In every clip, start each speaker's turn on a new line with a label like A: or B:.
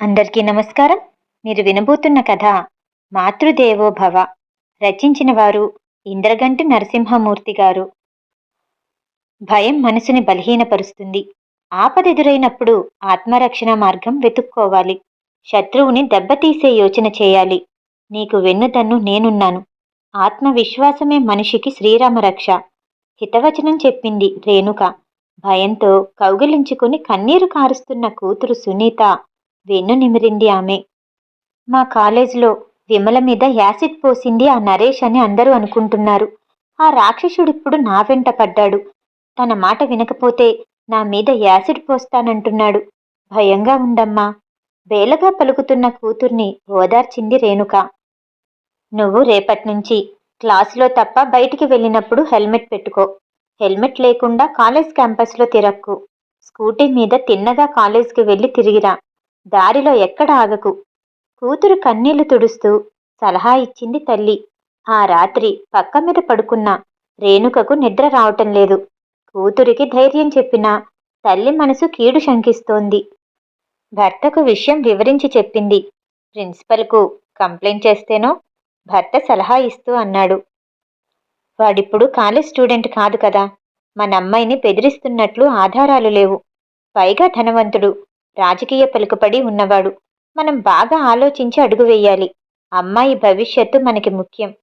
A: అందరికీ నమస్కారం. మీరు వినబోతున్న కథ మాతృదేవో భవ. రచించిన వారు ఇంద్రగంటి నరసింహమూర్తి గారు. భయం మనసుని బలహీనపరుస్తుంది. ఆపదెదురైనప్పుడు ఆత్మరక్షణ మార్గం వెతుక్కోవాలి. శత్రువుని దెబ్బతీసే యోచన చేయాలి. నీకు వెన్నుదన్ను నేనున్నాను. ఆత్మవిశ్వాసమే మనిషికి శ్రీరామ రక్ష హితవచనం చెప్పింది రేణుక. భయంతో కౌగిలించుకుని కన్నీరు కారుస్తున్న కూతురు సునీత వెన్ను నిమిరింది ఆమె. మా కాలేజీలో విమల మీద యాసిడ్ పోసింది ఆ నరేష్ అని అందరూ అనుకుంటున్నారు. ఆ రాక్షసుడిప్పుడు నా వెంట పడ్డాడు. తన మాట వినకపోతే నా మీద యాసిడ్ పోస్తానంటున్నాడు. భయంగా ఉందమ్మా. వేలగా పలుకుతున్న కూతుర్ని ఓదార్చింది రేణుక. నువ్వు రేపట్నుంచి క్లాసులో తప్ప బయటికి వెళ్ళినప్పుడు హెల్మెట్ పెట్టుకో. హెల్మెట్ లేకుండా కాలేజ్ క్యాంపస్లో తిరక్కు. స్కూటీ మీద తిన్నగా కాలేజ్కి వెళ్ళి తిరిగిరా. దారిలో ఎక్కడ ఆగకు. కూతురు కన్నీళ్ళు తుడుస్తూ సలహా ఇచ్చింది తల్లి. ఆ రాత్రి పక్క మీద పడుకున్న రేణుకకు నిద్ర రావటం లేదు. కూతురికి ధైర్యం చెప్పినా తల్లి మనసు కీడు శంకిస్తోంది. భర్తకు విషయం వివరించి చెప్పింది. ప్రిన్సిపల్కు కంప్లైంట్ చేస్తేనో భర్త సలహా ఇస్తూ అన్నాడు. వాడిప్పుడు కాలేజ్ స్టూడెంట్ కాదు కదా. మన అమ్మాయిని బెదిరిస్తున్నట్లు ఆధారాలు లేవు. పైగా ధనవంతుడు. రాజకీయ పలుకుపడి ఉన్నవాడు. మనం బాగా ఆలోచించి అడుగు వేయాలి. అమ్మాయి భవిష్యత్తు మనకి ముఖ్యం.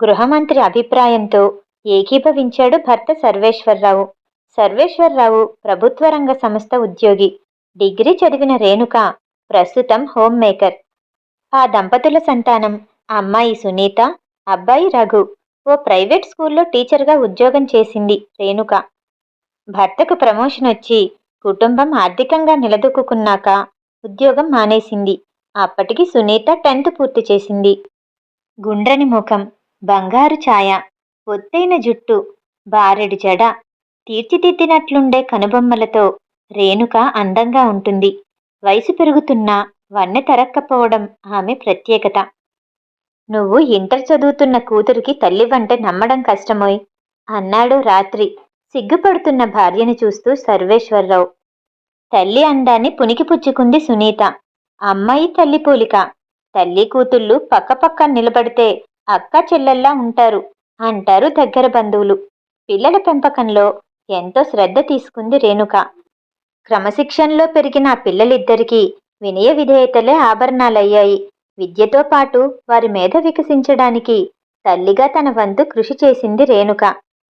A: గృహమంత్రి అభిప్రాయంతో ఏకీభవించాడు భర్త సర్వేశ్వరరావు. సర్వేశ్వరరావు ప్రభుత్వ రంగ సంస్థ ఉద్యోగి. డిగ్రీ చదివిన రేణుక ప్రస్తుతం హోమ్ మేకర్. ఆ దంపతుల సంతానం అమ్మాయి సునీత అబ్బాయి రఘు. ఓ ప్రైవేట్ స్కూల్లో టీచర్గా ఉద్యోగం చేసింది రేణుక. భర్తకు ప్రమోషన్ వచ్చి కుటుంబం ఆర్థికంగా నిలదొక్కున్నాక ఉద్యోగం మానేసింది. అప్పటికి సునీత టెన్త్ పూర్తి చేసింది. గుండ్రని ముఖం బంగారు ఛాయ ఒత్తైన జుట్టు బారెడు జడ తీర్చిదిద్దినట్లుండే కనుబొమ్మలతో రేణుక అందంగా ఉంటుంది. వయసు పెరుగుతున్నా వన్నె తరక్కపోవడం ఆమె ప్రత్యేకత. నువ్వు ఇంటర్ చదువుతున్న కూతురికి తల్లివంటే నమ్మడం కష్టమోయ్ అన్నాడు రాత్రి. సిగ్గుపడుతున్న భార్యను చూస్తూ సర్వేశ్వరరావు తల్లి అందాన్ని పునికిపుచ్చుకుంది సునీత. అమ్మాయి తల్లి పోలిక. తల్లి కూతుళ్ళు పక్కపక్క నిలబడితే అక్క చెల్లెల్లా ఉంటారు అంటారు దగ్గర బంధువులు. పిల్లల పెంపకంలో ఎంతో శ్రద్ధ తీసుకుంది రేణుక. క్రమశిక్షణలో పెరిగిన పిల్లలిద్దరికీ వినయ విధేయతలే ఆభరణాలయ్యాయి. విద్యతో పాటు వారి మేధ వికసించడానికి తల్లిగా తన వంతు కృషి చేసింది రేణుక.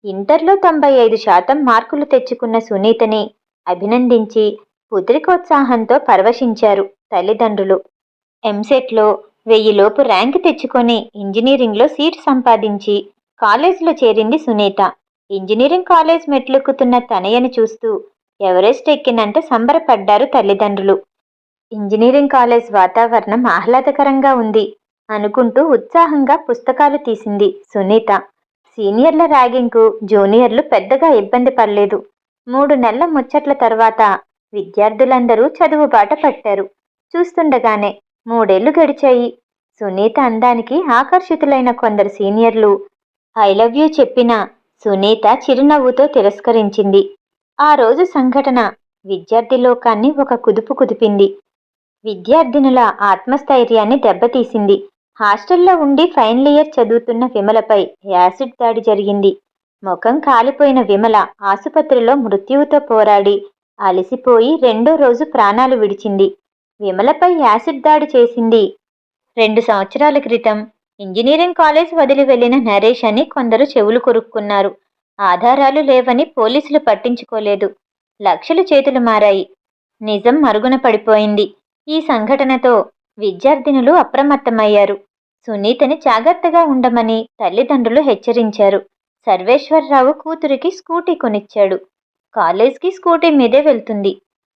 A: ఇంటర్లో తొంభై ఐదు శాతం మార్కులు తెచ్చుకున్న సునీతని అభినందించి పుత్రికోత్సాహంతో పరవశించారు తల్లిదండ్రులు. ఎంసెట్లో వెయ్యిలోపు ర్యాంక్ తెచ్చుకొని ఇంజనీరింగ్లో సీట్ సంపాదించి కాలేజీలో చేరింది సునీత. ఇంజనీరింగ్ కాలేజ్ మెట్లెక్కుతున్న తనయ్యను చూస్తూ ఎవరెస్ట్ ఎక్కినంత సంబరపడ్డారు తల్లిదండ్రులు. ఇంజనీరింగ్ కాలేజ్ వాతావరణం ఆహ్లాదకరంగా ఉంది అనుకుంటూ ఉత్సాహంగా పుస్తకాలు తీసింది సునీత. సీనియర్ల ర్యాగింగ్కు జూనియర్లు పెద్దగా ఇబ్బంది పడలేదు. మూడు నెలల ముచ్చట్ల తర్వాత విద్యార్థులందరూ చదువు బాట పట్టారు. చూస్తుండగానే మూడేళ్ళు గడిచాయి. సునీత అందానికి ఆకర్షితులైన కొందరు సీనియర్లు. ఐ లవ్ యూ చెప్పిన సునీత చిరునవ్వుతో తిరస్కరించింది. ఆ రోజు సంఘటన విద్యార్థి లోకాన్ని ఒక కుదుపు కుదిపింది. విద్యార్థినుల ఆత్మస్థైర్యాన్ని దెబ్బతీసింది. హాస్టల్లో ఉండి ఫైనల్ ఇయర్ చదువుతున్న విమలపై యాసిడ్ దాడి జరిగింది. ముఖం కాలిపోయిన విమల ఆసుపత్రిలో మృత్యువుతో పోరాడి అలసిపోయి రెండో రోజు ప్రాణాలు విడిచింది. విమలపై యాసిడ్ దాడి చేసింది. రెండు సంవత్సరాల క్రితం ఇంజనీరింగ్ కాలేజ్ వదిలి వెళ్ళిన నరేష్ అని కొందరు చెవులు కొరుక్కున్నారు. ఆధారాలు లేవని పోలీసులు పట్టించుకోలేదు. లక్షలు చేతులు మారాయి. నిజం మరుగున పడిపోయింది. ఈ సంఘటనతో విద్యార్థినులు అప్రమత్తమయ్యారు. సునీతని జాగ్రత్తగా ఉండమని తల్లిదండ్రులు హెచ్చరించారు. సర్వేశ్వరరావు కూతురికి స్కూటీ కొనిచ్చాడు. కాలేజ్కి స్కూటీ మీదే వెళ్తుంది.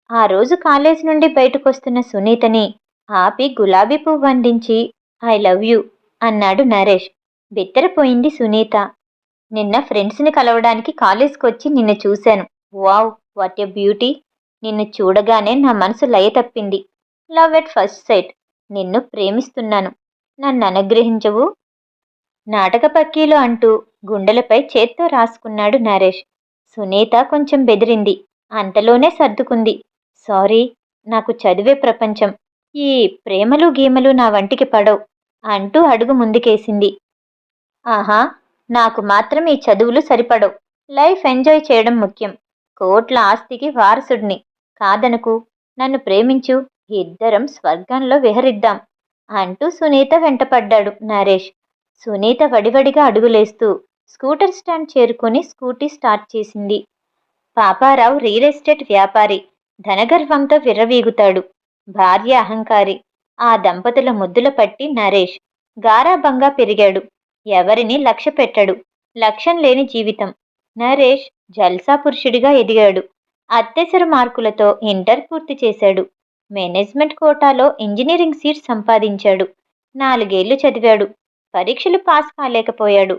A: ఆ రోజు కాలేజ్ నుండి బయటకొస్తున్న సునీతని ఆపి గులాబీ పువ్వు అందించి ఐ లవ్ యూ అన్నాడు నరేష్. బిత్తరపోయింది సునీత. నిన్న ఫ్రెండ్స్ని కలవడానికి కాలేజ్కి వచ్చి నిన్ను చూశాను. Wow what a beauty. నిన్ను చూడగానే నా మనసు లయ తప్పింది. Love at first sight. నిన్ను ప్రేమిస్తున్నాను. నన్ను అనుగ్రహించవు. నాటక పక్కీలో అంటూ గుండెలపై చేత్తో రాసుకున్నాడు నరేష్. సునీత కొంచెం బెదిరింది. అంతలోనే సర్దుకుంది. సారీ నాకు చదివే ప్రపంచం. ఈ ప్రేమలు గీమలు నా వంటికి పడవు అంటూ అడుగు ముందుకేసింది. ఆహా నాకు మాత్రం ఈ చదువులు సరిపడవు. లైఫ్ ఎంజాయ్ చేయడం ముఖ్యం. కోట్ల ఆస్తికి వారసుడిని. కాదనుకు నన్ను ప్రేమించు ఇద్దరం స్వర్గంలో విహరిద్దాం అంటూ సునీత వెంటపడ్డాడు నరేష్. సునీత వడివడిగా అడుగులేస్తూ స్కూటర్ స్టాండ్ చేరుకొని స్కూటీ స్టార్ట్ చేసింది. పాపారావు రియల్ ఎస్టేట్ వ్యాపారి ధనగర్వంతో విర్రవీగుతాడు. భార్య అహంకారి ఆ దంపతుల ముద్దుల పట్టి నరేష్ గారాభంగా పెరిగాడు. ఎవరిని లక్ష్య పెట్టడు. లక్ష్యం లేని జీవితం. నరేష్ జల్సా పురుషుడిగా ఎదిగాడు. అత్యవసర మార్కులతో ఇంటర్ పూర్తి చేశాడు. మేనేజ్మెంట్ కోటాలో ఇంజనీరింగ్ సీట్ సంపాదించాడు. నాలుగేళ్ళు చదివాడు. పరీక్షలు పాస్ కాలేకపోయాడు.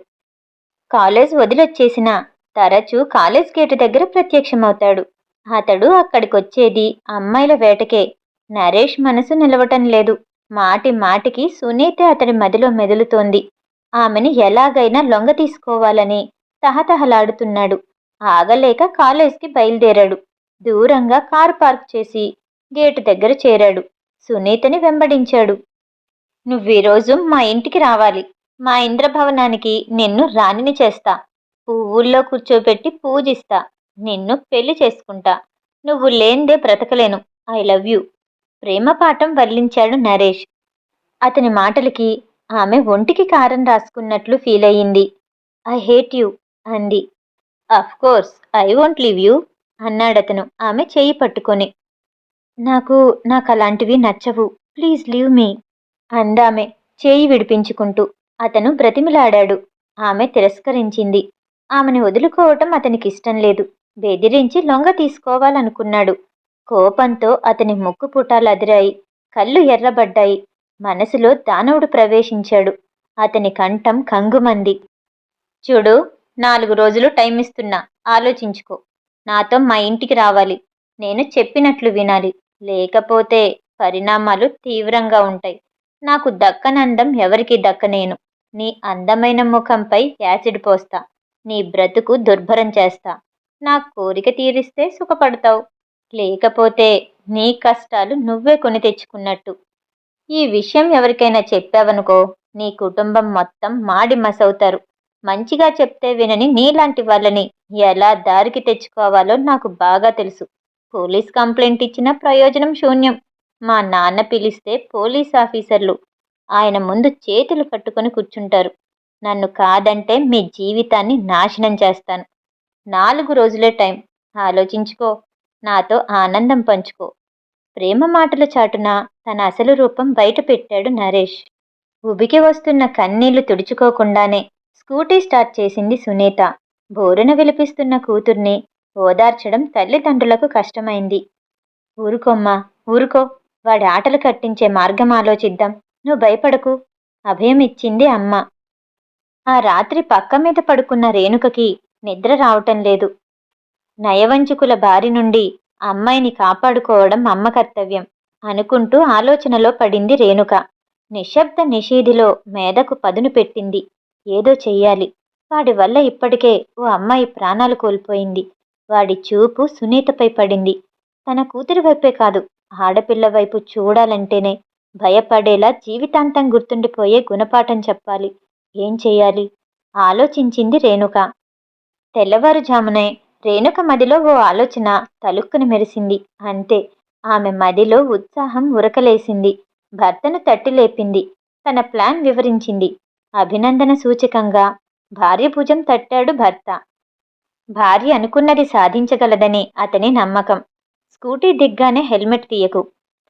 A: కాలేజ్ వదిలొచ్చేసిన తరచూ కాలేజ్ గేటు దగ్గర ప్రత్యక్షమవుతాడు. అతడు అక్కడికొచ్చేది అమ్మాయిల వేటకే. నరేష్ మనసు నిలవటం లేదు. మాటి మాటికి సునీత అతడి మదిలో మెదులుతోంది. ఆమెని ఎలాగైనా లొంగ తీసుకోవాలని తహతహలాడుతున్నాడు. ఆగలేక కాలేజ్కి బయలుదేరాడు. దూరంగా కారు పార్క్ చేసి గేటు దగ్గర చేరాడు. సునీతని వెంబడించాడు. నువ్వీరోజు మా ఇంటికి రావాలి. మా ఇంద్రభవనానికి నిన్ను రాణిని చేస్తా. పువ్వుల్లో కూర్చోబెట్టి పూజిస్తా. నిన్ను పెళ్ళి చేసుకుంటా. నువ్వు లేందే బ్రతకలేను. I love you. ప్రేమ పాఠం వల్లించాడు నరేష్. అతని మాటలకి ఆమె ఒంటికి కారం రాసుకున్నట్లు ఫీల్ అయ్యింది. ఐ హేట్ యూ అంది. Of course I won't leave you అన్నాడతను ఆమె చేయి పట్టుకొని. నాకు నాకు అలాంటివి నచ్చవు. Please leave me. అందామె చేయి విడిపించుకుంటూ అతను బ్రతిమిలాడాడు. ఆమె తిరస్కరించింది. ఆమెను వదులుకోవటం అతనికి ఇష్టం లేదు. బెదిరించి లొంగ తీసుకోవాలనుకున్నాడు. కోపంతో అతని ముక్కు పుటాలు అదిరాయి. కళ్ళు ఎర్రబడ్డాయి. మనసులో దానవుడు ప్రవేశించాడు. అతని కంఠం కంగుమంది. చూడు నాలుగు రోజులు టైం ఇస్తున్నా. ఆలోచించుకో. నాతో మా ఇంటికి రావాలి. నేను చెప్పినట్లు వినాలి. లేకపోతే పరిణామాలు తీవ్రంగా ఉంటాయి. నాకు దక్కనందం ఎవరికి దక్కనేను. నీ అందమైన ముఖంపై యాసిడ్ పోస్తా. నీ బ్రతుకు దుర్భరం చేస్తా. నా కోరిక తీరిస్తే సుఖపడతావు. లేకపోతే నీ కష్టాలు నువ్వే కొని తెచ్చుకున్నట్టు. ఈ విషయం ఎవరికైనా చెప్పావనుకో నీ కుటుంబం మొత్తం మాడి మసవుతారు. మంచిగా చెప్తే వినని నీలాంటి వాళ్ళని ఎలా దారికి తెచ్చుకోవాలో నాకు బాగా తెలుసు. పోలీస్ కంప్లైంట్ ఇచ్చిన ప్రయోజనం శూన్యం. మా నాన్న పిలిస్తే పోలీస్ ఆఫీసర్లు. ఆయన ముందు చేతులు కట్టుకొని కూర్చుంటారు. నన్ను కాదంటే మీ జీవితాన్ని నాశనం చేస్తాను. నాలుగు రోజులే టైం. ఆలోచించుకో. నాతో ఆనందం పంచుకో. ప్రేమ మాటల చాటున తన అసలు రూపం బయట పెట్టాడు నరేష్. ఉబికి వస్తున్న కన్నీళ్ళు తుడుచుకోకుండానే స్కూటీ స్టార్ట్ చేసింది సునీత. బోరున విలిపిస్తున్న కూతుర్ని ఓదార్చడం తల్లిదండ్రులకు కష్టమైంది. ఊరుకోమ్మా. ఊరుకో. వాడి ఆటలు కట్టించే మార్గం ఆలోచిద్దాం. నువ్వు భయపడకు. అభయం ఇచ్చింది అమ్మ. ఆ రాత్రి పక్క మీద పడుకున్న రేణుకకి నిద్ర రావటం లేదు. నయవంచుకుల బారి నుండి అమ్మాయిని కాపాడుకోవడం అమ్మ కర్తవ్యం అనుకుంటూ ఆలోచనలో పడింది రేణుక. నిశ్శబ్ద నిషేధిలో మేధకు పదును పెట్టింది. ఏదో చెయ్యాలి. వాడి వల్ల ఇప్పటికే ఓ అమ్మాయి ప్రాణాలు కోల్పోయింది. వాడి చూపు సునీతపై పడింది. తన కూతురి వైపే కాదు ఆడపిల్ల వైపు చూడాలంటేనే భయపడేలా జీవితాంతం గుర్తుండిపోయే గుణపాఠం చెప్పాలి. ఏం చేయాలి? ఆలోచించింది రేణుక. తెల్లవారుజామునే రేణుక మదిలో ఓ ఆలోచన తలుక్కుని మెరిసింది. అంతే ఆమె మదిలో ఉత్సాహం ఉరకలేసింది. భర్తను తట్టి లేపింది తన ప్లాన్ వివరించింది. అభినందన సూచకంగా భార్య భుజం తట్టాడు భర్త. భార్య అనుకున్నది సాధించగలదని అతని నమ్మకం. స్కూటీ దిగ్గానే హెల్మెట్ తీయకు.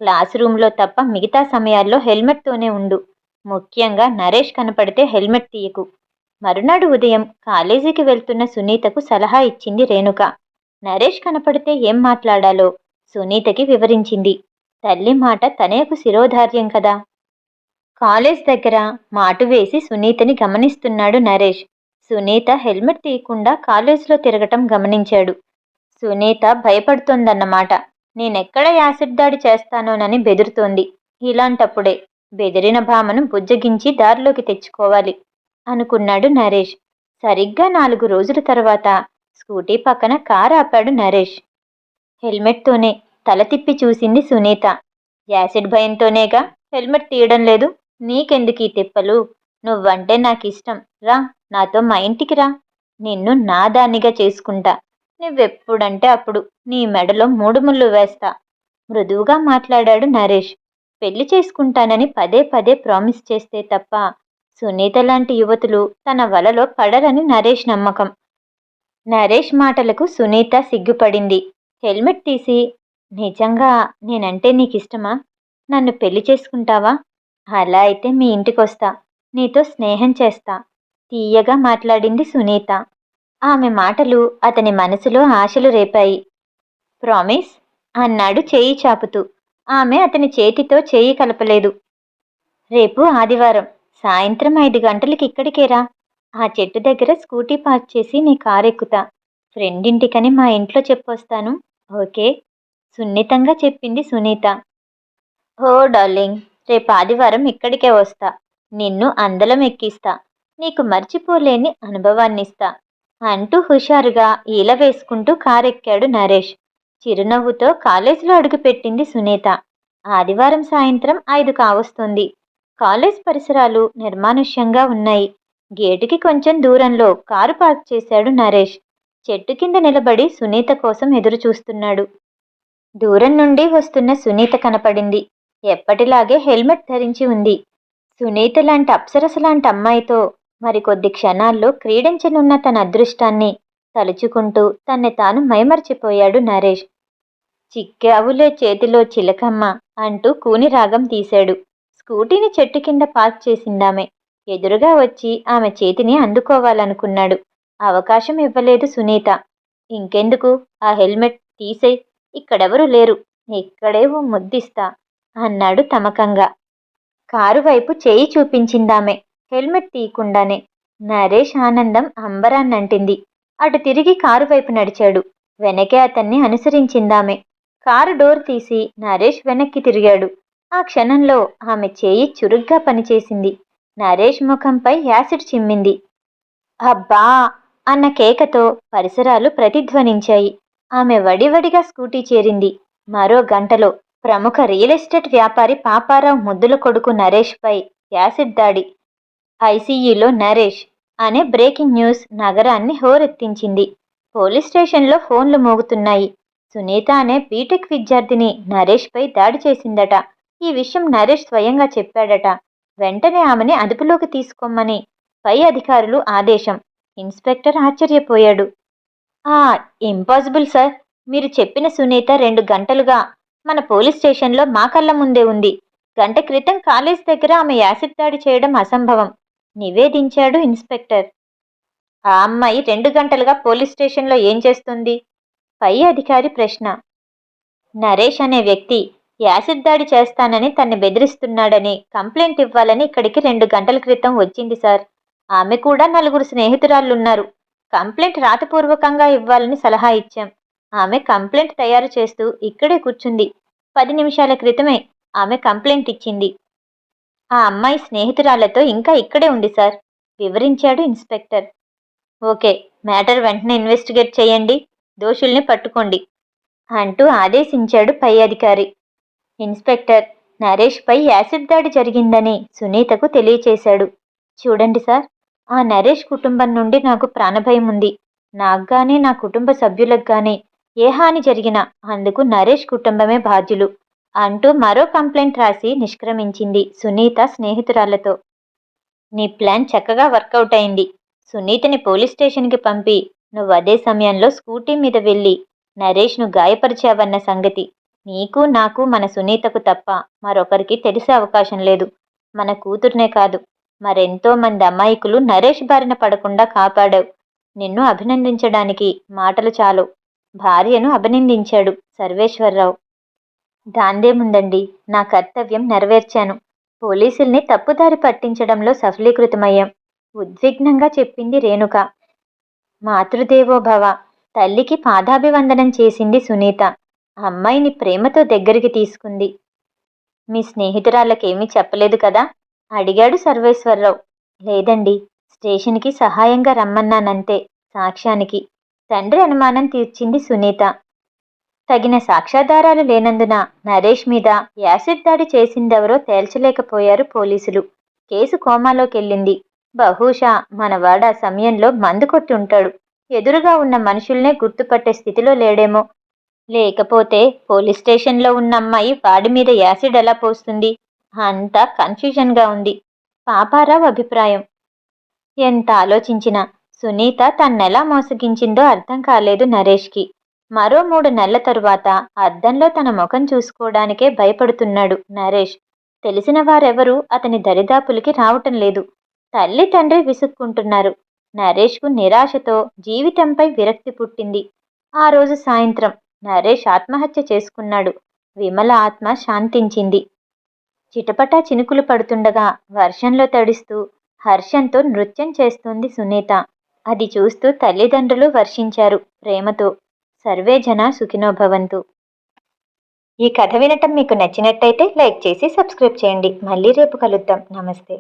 A: క్లాస్ రూమ్లో తప్ప మిగతా సమయాల్లో హెల్మెట్తోనే ఉండు. ముఖ్యంగా నరేష్ కనపడితే హెల్మెట్ తీయకు. మరునాడు ఉదయం కాలేజీకి వెళ్తున్న సునీతకు సలహా ఇచ్చింది రేణుక. నరేష్ కనపడితే ఏం మాట్లాడాలో సునీతకి వివరించింది. తల్లి మాట తనయకు శిరోధార్యం కదా. కాలేజ్ దగ్గర మాటు వేసి సునీతని గమనిస్తున్నాడు నరేష్. సునీత హెల్మెట్ తీయకుండా కాలేజీలో తిరగటం గమనించాడు. సునీత భయపడుతోందన్నమాట. నేనెక్కడ యాసిడ్ దాడి చేస్తానోనని బెదురుతోంది. ఇలాంటప్పుడే బెదిరిన భామను బుజ్జగించి దారిలోకి తెచ్చుకోవాలి అనుకున్నాడు నరేష్. సరిగ్గా నాలుగు రోజుల తర్వాత స్కూటీ పక్కన కారు ఆపాడు నరేష్. హెల్మెట్తోనే తల తిప్పి చూసింది సునీత. యాసిడ్ భయంతోనేగా హెల్మెట్ తీయడం లేదు. నీకెందుకు ఈ తిప్పలు? నువ్వంటే నాకు ఇష్టం రా నాతో మా ఇంటికి రా. నిన్ను నా దానిగా చేసుకుంటా. నువ్వెప్పుడంటే అప్పుడు నీ మెడలో మూడు ముళ్ళు వేస్తా. మృదువుగా మాట్లాడాడు నరేష్. పెళ్ళి చేసుకుంటానని పదే పదే ప్రామిస్ చేస్తే తప్ప సునీత లాంటి యువతులు తన వలలో పడరని నరేష్ నమ్మకం. నరేష్ మాటలకు సునీత సిగ్గుపడింది. హెల్మెట్ తీసి నిజంగా నేనంటే నీకు ఇష్టమా నన్ను పెళ్ళి చేసుకుంటావా? అలా అయితే మీ ఇంటికొస్తా. నీతో స్నేహం చేస్తా. తీయగా మాట్లాడింది సునీత. ఆమె మాటలు అతని మనసులో ఆశలు రేపాయి. ప్రామిస్ అన్నాడు చేయి చాపుతూ. ఆమె అతని చేతితో చేయి కలపలేదు. రేపు ఆదివారం సాయంత్రం ఐదు గంటలకి ఇక్కడికేరా ఆ చెట్టు దగ్గర స్కూటీ పార్క్ చేసి నీ కారు ఎక్కుతా. ఫ్రెండ్ ఇంటికని మా ఇంట్లో చెప్పొస్తాను. ఓకే? సున్నితంగా చెప్పింది సునీత. ఓ డార్లింగ్ రేపు ఆదివారం ఇక్కడికే వస్తా. నిన్ను అందలం ఎక్కిస్తా. నీకు మర్చిపోలేని అనుభవాన్నిస్తా. అంటూ హుషారుగా ఈల వేసుకుంటూ కారెక్కాడు నరేష్. చిరునవ్వుతో కాలేజీలో అడుగుపెట్టింది సునీత. ఆదివారం సాయంత్రం ఐదు కావస్తుంది. కాలేజ్ పరిసరాలు నిర్మానుష్యంగా ఉన్నాయి. గేటుకి కొంచెం దూరంలో కారు పార్క్ చేశాడు నరేష్. చెట్టు కింద నిలబడి సునీత కోసం ఎదురు చూస్తున్నాడు. దూరం నుండి వస్తున్న సునీత కనపడింది. ఎప్పటిలాగే హెల్మెట్ ధరించి ఉంది. సునీత లాంటి అప్సరస లాంటి అమ్మాయితో మరికొద్ది క్షణాల్లో క్రీడించనున్న తన అదృష్టాన్ని తలుచుకుంటూ తన్ని తాను మైమర్చిపోయాడు నరేష్. చిక్కావులే చేతిలో చిలకమ్మ అంటూ కూని రాగం తీశాడు. స్కూటీని చెట్టు కింద పార్క్ చేసిందామె. ఎదురుగా వచ్చి ఆమె చేతిని అందుకోవాలనుకున్నాడు. అవకాశం ఇవ్వలేదు సునీత. ఇంకెందుకు? ఆ హెల్మెట్ తీసేయ్ ఇక్కడెవరూ లేరు. ఇక్కడే ఓ ముద్దిస్తా అన్నాడు తమకంగా. కారు వైపు చేయి చూపించిందామె. హెల్మెట్ తీయకుండానే నరేష్ ఆనందం అంబరాన్నంటింది అటు తిరిగి కారు వైపు నడిచాడు. వెనకే అతన్ని అనుసరించిందామె. కారు డోర్ తీసి నరేష్ వెనక్కి తిరిగాడు. ఆ క్షణంలో ఆమె చేయి చురుగ్గా పనిచేసింది. నరేష్ ముఖంపై యాసిడ్ చిమ్మింది. అబ్బా! అన్న కేకతో పరిసరాలు ప్రతిధ్వనించాయి. ఆమె వడివడిగా స్కూటీ చేరింది. మరో గంటలో ప్రముఖ రియల్ ఎస్టేట్ వ్యాపారి పాపారావు ముద్దుల కొడుకు నరేష్పై యాసిడ్ దాడి. ఐసీయూలో నరేష్ అనే బ్రేకింగ్ న్యూస్ నగరాన్ని హోరెత్తించింది. పోలీస్ స్టేషన్లో ఫోన్లు మోగుతున్నాయి. సునీత అనే బీటెక్ విద్యార్థిని నరేష్పై దాడి చేసిందట. ఈ విషయం నరేష్ స్వయంగా చెప్పాడట. వెంటనే ఆమెని అదుపులోకి తీసుకోమని పై అధికారులు ఆదేశం. ఇన్స్పెక్టర్ ఆశ్చర్యపోయాడు. ఆ ఇంపాసిబుల్ సార్. మీరు చెప్పిన సునీత రెండు గంటలుగా మన పోలీస్ స్టేషన్లో మా కళ్ళ ముందే ఉంది. గంట క్రితం కాలేజ్ దగ్గర ఆమె యాసిడ్ దాడి చేయడం అసంభవం. నివేదించాడు ఇన్స్పెక్టర్. ఆ అమ్మాయి రెండు గంటలుగా పోలీస్ స్టేషన్లో ఏం చేస్తుంది? పై అధికారి ప్రశ్న. నరేష్ అనే వ్యక్తి యాసిడ్ దాడి చేస్తానని తన్ని బెదిరిస్తున్నాడని కంప్లైంట్ ఇవ్వాలని ఇక్కడికి రెండు గంటల క్రితం వచ్చింది సార్. ఆమె కూడా నలుగురు స్నేహితురాళ్ళున్నారు. కంప్లైంట్ రాతపూర్వకంగా ఇవ్వాలని సలహా ఇచ్చాం. ఆమె కంప్లైంట్ తయారు చేస్తూ ఇక్కడే కూర్చుంది. పది నిమిషాల క్రితమే ఆమె కంప్లైంట్ ఇచ్చింది. ఆ అమ్మాయి స్నేహితురాళ్ళతో ఇంకా ఇక్కడే ఉంది సార్ వివరించాడు ఇన్స్పెక్టర్. ఓకే మ్యాటర్ వెంటనే ఇన్వెస్టిగేట్ చేయండి దోషుల్ని పట్టుకోండి అంటూ ఆదేశించాడు పై అధికారి. ఇన్స్పెక్టర్ నరేష్పై యాసిడ్ దాడి జరిగిందని సునీతకు తెలియచేశాడు. చూడండి సార్ ఆ నరేష్ కుటుంబం నుండి నాకు ప్రాణభయం ఉంది. నాకుగానే నా కుటుంబ సభ్యులకు కానీ ఏ హాని జరిగినా అందుకు నరేష్ కుటుంబమే బాధ్యులు. అంటూ మరో కంప్లైంట్ రాసి నిష్క్రమించింది సునీత స్నేహితురాలతో నీ ప్లాన్ చక్కగా వర్కౌట్ అయింది. సునీతని పోలీస్ స్టేషన్కి పంపి. నువ్వు అదే సమయంలో స్కూటీ మీద వెళ్ళి నరేష్ను గాయపరిచావన్న సంగతి. నీకు నాకు మన సునీతకు తప్ప మరొకరికి తెలిసే అవకాశం లేదు. మన కూతుర్నే కాదు. మరెంతో మంది అమాయకులు నరేష్ బారిన పడకుండా కాపాడావు. నిన్ను అభినందించడానికి మాటలు చాలు. భార్యను అభినందించాడు సర్వేశ్వరరావు. దాందేముందండి? నా కర్తవ్యం నెరవేర్చాను. పోలీసుల్ని తప్పుదారి పట్టించడంలో సఫలీకృతమయ్యాం. ఉద్విగ్నంగా చెప్పింది రేణుక. మాతృదేవోభవ. తల్లికి పాదాభివందనం చేసింది సునీత. అమ్మాయిని ప్రేమతో దగ్గరికి తీసుకుంది. మీ స్నేహితురాళ్ళకేమీ చెప్పలేదు కదా? అడిగాడు సర్వేశ్వరరావు. లేదండి. స్టేషన్కి సహాయంగా రమ్మన్నానంతే సాక్ష్యానికి. తండ్రి అనుమానం తీర్చింది సునీత. తగిన సాక్ష్యాధారాలు లేనందున నరేష్ మీద యాసిడ్ దాడి చేసిందెవరో తేల్చలేకపోయారు పోలీసులు. కేసు కోమాలోకెళ్ళింది. బహుశా మనవాడ సమయంలో మందు కొట్టి ఉంటాడు. ఎదురుగా ఉన్న మనుషుల్నే గుర్తుపట్టే స్థితిలో లేడేమో. లేకపోతే పోలీస్ స్టేషన్లో ఉన్న అమ్మాయి వాడి మీద యాసిడ్ ఎలా పోస్తుంది? అంతా కన్ఫ్యూజన్గా ఉంది. పాపారావు అభిప్రాయం. ఎంత ఆలోచించినా సునీత తన్నెలా మోసగించిందో అర్థం కాలేదు నరేష్కి. మరో మూడు నెలల తరువాత అద్దంలో తన ముఖం చూసుకోవడానికే భయపడుతున్నాడు నరేష్. తెలిసిన వారెవరూ అతని దరిదాపులకి రావటం లేదు. తల్లి తండ్రి విసుక్కుంటున్నారు. నరేష్కు నిరాశతో జీవితంపై విరక్తి పుట్టింది. ఆ రోజు సాయంత్రం నరేష్ ఆత్మహత్య చేసుకున్నాడు. విమల ఆత్మ శాంతించింది. చిటపటా చినుకులు పడుతుండగా వర్షంలో తడిస్తూ హర్షంతో నృత్యం చేస్తుంది సునీత. అది చూస్తూ తల్లిదండ్రులు వర్షించారు ప్రేమతో. సర్వే జన సుఖినోభవంతు ఈ కథ వినటం మీకు నచ్చినట్టయితే లైక్ చేసి సబ్స్క్రైబ్ చేయండి. మళ్ళీ రేపు కలుద్దాం. నమస్తే.